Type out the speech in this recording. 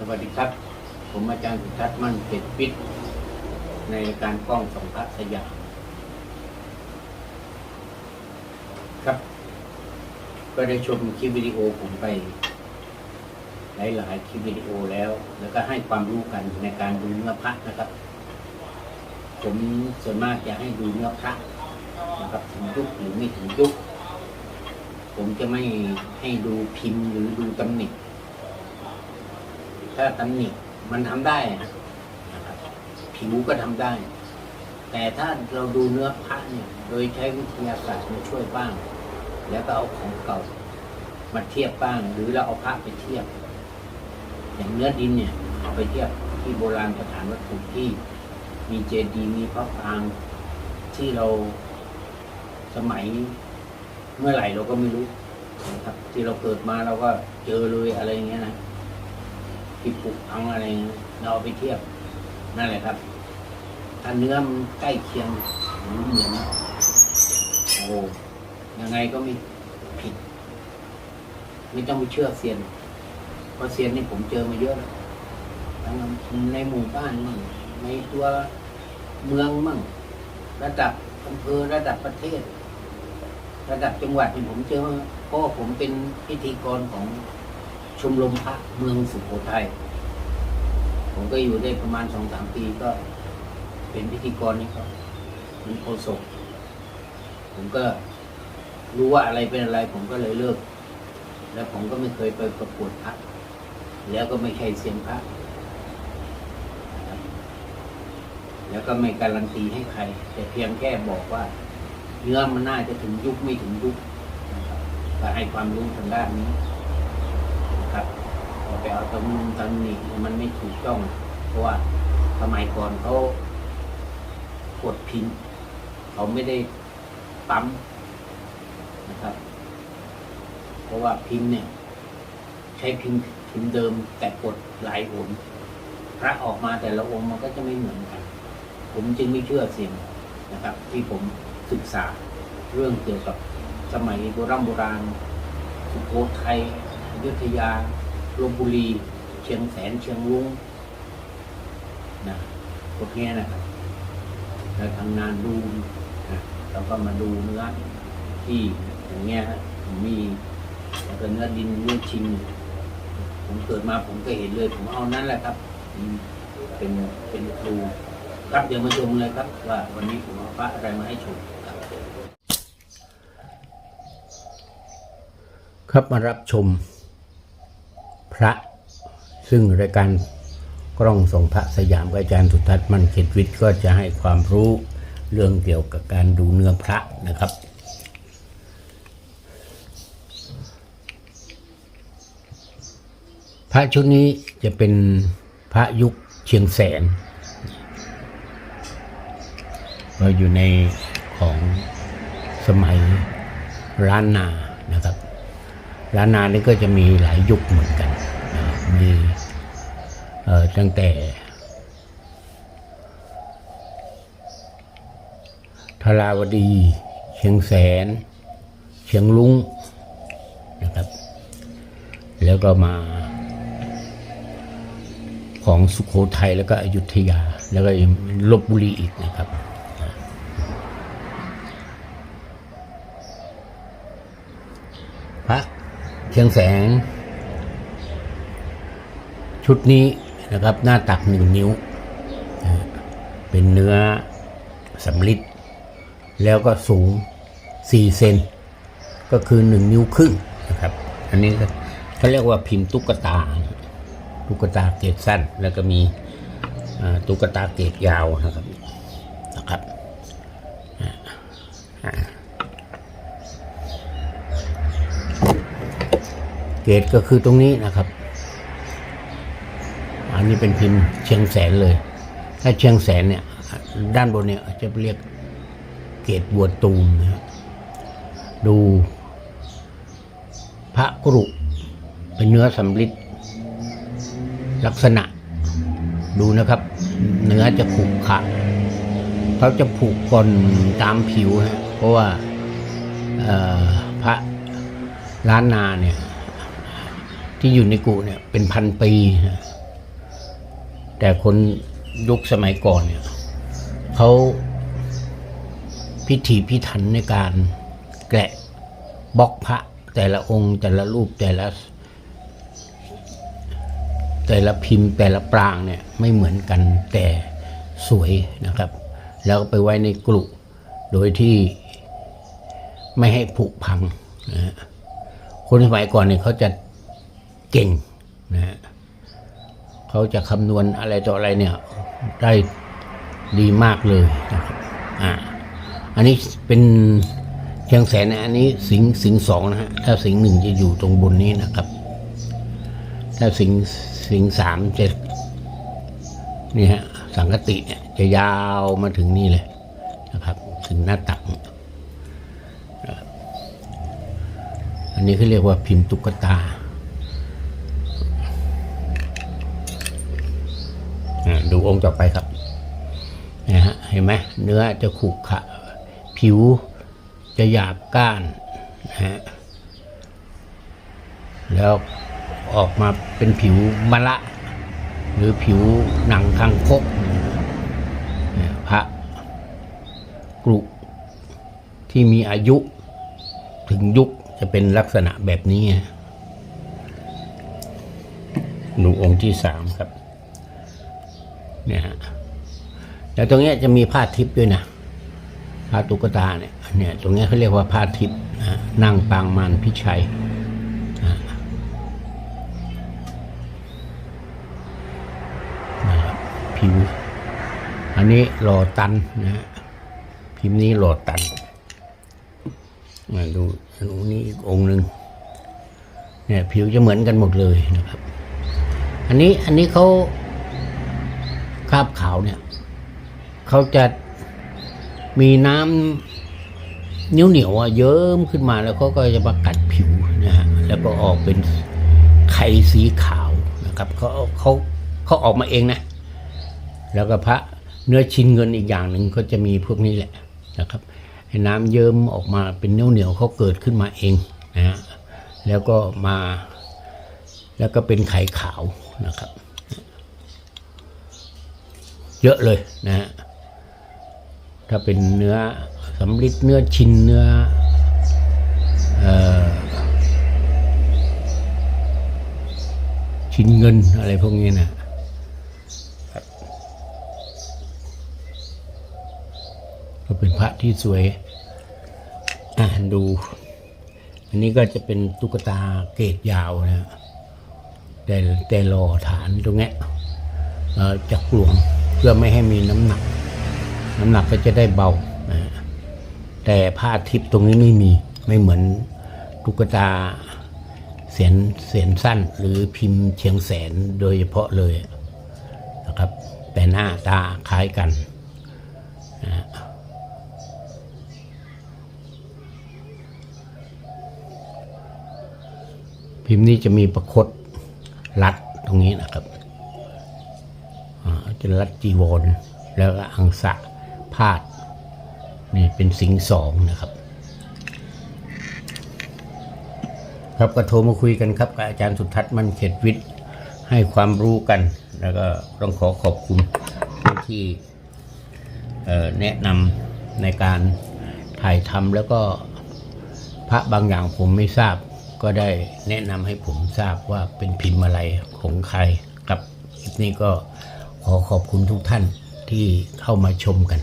สวัสดีครับ ผมอาจารย์สุทัศน์มั่นเกตปิดในการกล้องสองพระสยามครับ ก็ได้ชมคลิปวิดีโอผมไป หลาย ๆ คลิปวิดีโอแล้ว แล้วก็ให้ความรู้กันในการดูเนื้อพระนะครับ ผมส่วนมากจะให้ดูเนื้อพระนะครับถึงยุคหรือไม่ถึงยุค ผมจะไม่ให้ดูพิมพ์หรือดูตำหนิ ถ้าตำหนิมันทำได้นะครับผิวก็ทำได้ แต่ถ้าเราดูเนื้อพระเนี่ย โดยใช้วิทยาศาสตร์มาช่วยบ้าง แล้วก็เอาของเก่ามาเทียบบ้าง หรือเราเอาพระไปเทียบ อย่างเนื้อดินเนี่ย เอาไปเทียบที่โบราณสถานวัตถุที่มีเจดีย์มีพระปางที่เราสมัยเมื่อไหร่เราก็ไม่รู้นะครับที่เราเกิดมาเราก็เจอเลยอะไรเงี้ยนะ ที่ปลุกพังอะไรเราไปเทียบนั่นแหละครับ ถ้าเนื้อมันใกล้เคียงหรือเหมือนโอ้ยังไงก็ไม่ผิด ไม่ต้องไปเชื่อเซียนเพราะเซียนนี่ผมเจอมาเยอะแล้วทั้งในหมู่บ้านมั่งในตัวเมืองมั่งระดับอำเภอระดับประเทศ ระดับจังหวัดที่ผมเจอเพราะผมเป็นพิธีกรของ ชมรมพระเมืองสุโขทัย ผมก็อยู่ได้ประมาณสองสามปีก็เป็นพิธีกรนี่ก็เป็นโฆษกผมก็รู้ว่าอะไรเป็นอะไร ผมก็เลยเลิก แล้วผมก็ไม่เคยไปประกวดพระแล้วก็ไม่ใช่เซียนพระแล้วก็ไม่การันตีให้ใคร แต่เพียงแค่บอกว่าเนื้อมันน่าจะถึงยุคไม่ถึงยุคก็ให้ความรู้ทางด้านนี้ ครับเอาไปเอาตำนุตำหนิมันไม่ถูกต้องเพราะว่าสมัยก่อนเขากดพิมพ์เขาไม่ได้ปั๊มนะครับ เพราะว่าพิมพ์เนี่ย ใช้พิมพ์พิมพ์เดิมแต่กดหลายหนพระออกมาแต่ละองค์มันก็จะไม่เหมือนกัน ผมจึงไม่เชื่อเสียงนะครับ ที่ผมศึกษาเรื่องเกี่ยวกับสมัยโบราณโบราณสุโขทัย อยุธยาลบบุรี เชียงแสน เชียงรุ้งนะพวกนี้นะครับแล้วทางนานดูนะเราก็มาดูเนื้อที่อย่างเงี้ยฮะผมมีแล้วก็เนื้อดินเนื้อชิง ผมเกิดมาผมก็เห็นเลย ผมเอานั้นแหละครับ เป็นเป็นครูครับเดี๋ยวมาชมเลยครับ ว่าวันนี้ผมเอาพระอะไรมาให้ชมครับครับมารับชม พระ ซึ่งรายการกล้องส่งพระสยามกับอาจารย์สุทัศน์มันเขตวิทย์ก็จะให้ความรู้เรื่องเกี่ยวกับการดูเนื้อพระนะครับ พระชุดนี้จะเป็นพระยุคเชียงแสนเราอยู่ในของสมัยล้านนานะครับล้านนานี่ก็จะมีหลายยุคเหมือนกัน มีเอ่อตั้งแต่ทราวดี เชียงแสน เชียงลุงนะครับ แล้วก็มาของสุขโขทัยแล้วก็อยุธยา แล้วก็ลบบุรีอีกนะครับพระเชียงแสง ชุดนี้นะครับหน้าตักหนึ่งนิ้ว เป็นเนื้อสำลิดแล้วก็สูงสี่เซนก็คือหนึ่งนิ้วครึ่งนะครับ อันนี้เขาเรียกว่าพิมพ์ตุ๊กตา ตุ๊กตาเกรดสั้น แล้วก็มีตุ๊กตาเกรดยาวนะครับนะครับเกรดก็คือตรงนี้นะครับ อันนี้เป็นพิมพ์เชียงแสนเลย ถ้าเชียงแสนเนี่ย ด้านบนเนี่ยจะเรียกเกรดบัวตูมนะครับดูพระกรุเป็นเนื้อสำริดลักษณะดูนะครับ เนื้อจะขรุขะเขาจะผูกก่อนตามผิวฮะเพราะว่าพระล้านนาเนี่ย ที่อยู่ในกุเนี่ยเป็นพันปีนะ แต่คนยุคสมัยก่อนเนี่ยเขาพิถีพิถันในการแกะบล็อกพระแต่ละองค์แต่ละรูปแต่ละ แต่ละพิมพ์แต่ละปรางเนี่ยไม่เหมือนกันแต่สวยนะครับ แล้วก็ไปไว้ในกลุ่โดยที่ไม่ให้ผุพังนะฮะคนสมัยก่อนเนี่ยเขาจะเก่งนะฮะ เขาจะคำนวณอะไรต่ออะไรเนี่ยได้ดีมากเลยนะครับอ่าอันนี้เป็นเชียงแสนนะอันนี้สิงสิงสองนะฮะถ้าสิงหนึ่งจะอยู่ตรงบนนี้นะครับ ถ้าสิงสิงสามจะนี่ฮะสังกติเนี่ยจะยาวมาถึงนี่เลยนะครับ ถึงหน้าตัก อันนี้เขาเรียกว่าพิมพ์ตุ๊กตาอ่า ดูองค์ต่อไปครับนะฮะเห็นไหมเนื้อจะขรุขระผิวจะหยาบก้านนะฮะแล้วออกมาเป็นผิวมะละ หรือผิวหนังคังคกพระกรุที่มีอายุถึงยุคจะเป็นลักษณะแบบนี้ฮะดูองค์ที่สามครับ เนี่ยแล้วตรงนี้จะมีผ้าทิพย์ด้วยนะผ้าตุ๊กตาเนี่ยเนี่ย ตรงนี้เขาเรียกว่าผ้าทิพย์นะนั่งปางมารพิชัยนะครับผิวอันนี้หล่อตันนะฮะพิมพ์นี้หล่อตันมาดูดูนี่อีกองค์หนึ่งเนี่ยผิวจะเหมือนกันหมดเลยนะครับ อันนี้อันนี้เขา คราบขาวเนี่ยเขาจะมีน้ำเหนียวเหนียวอะเยิ้มขึ้นมาแล้วเขาก็จะมากัดผิวนะฮะแล้วก็ออกเป็นไข่สีขาวนะครับเขาเขาเขาออกมาเองนะ แล้วก็พระเนื้อชิ้นเงินอีกอย่างหนึ่งก็จะมีพวกนี้แหละนะครับน้ำเยิ้มออกมาเป็นเหนียวเหนียวๆเขาเกิดขึ้นมาเองนะฮะแล้วก็มา แล้วก็เป็นไข่ขาวนะครับ เยอะเลยนะฮะถ้าเป็นเนื้อสำลิดเนื้อชิ้นเนื้อเอ่อชิ้นเงินอะไรพวกนี้นะก็เป็นพระที่สวยอ่านดู อันนี้ก็จะเป็นตุ๊กตาเกรดยาวนะแต่แต่รอฐานตรงนี้จากกลวง เพื่อไม่ให้มีน้ำหนัก น้ำหนักก็จะได้เบา แต่ผ้าทิพย์ตรงนี้ไม่มีไม่เหมือนตุ๊กตาเสียนเสียนสั้นหรือพิมพ์เชียงแสนโดยเฉพาะเลยนะครับ แต่หน้าตาคล้ายกันพิมพ์นี้จะมีประคตรัดตรงนี้นะครับ จะรัดจีวร แล้วก็อังสะพาดนี่เป็นสิงสองนะครับ ครับก็โทรมาคุยกันครับกับอาจารย์สุทัศน์มันเขตวิทย์ให้ความรู้กัน แล้วก็ต้องขอขอบคุณผู้ที่แนะนำในการถ่ายทำแล้วก็พระบางอย่างผมไม่ทราบ ก็ได้แนะนำให้ผมทราบว่าเป็นพิมพ์อะไรของใครครับคลิปนี้ก็ ขอขอบคุณทุกท่านที่เข้ามาชมกัน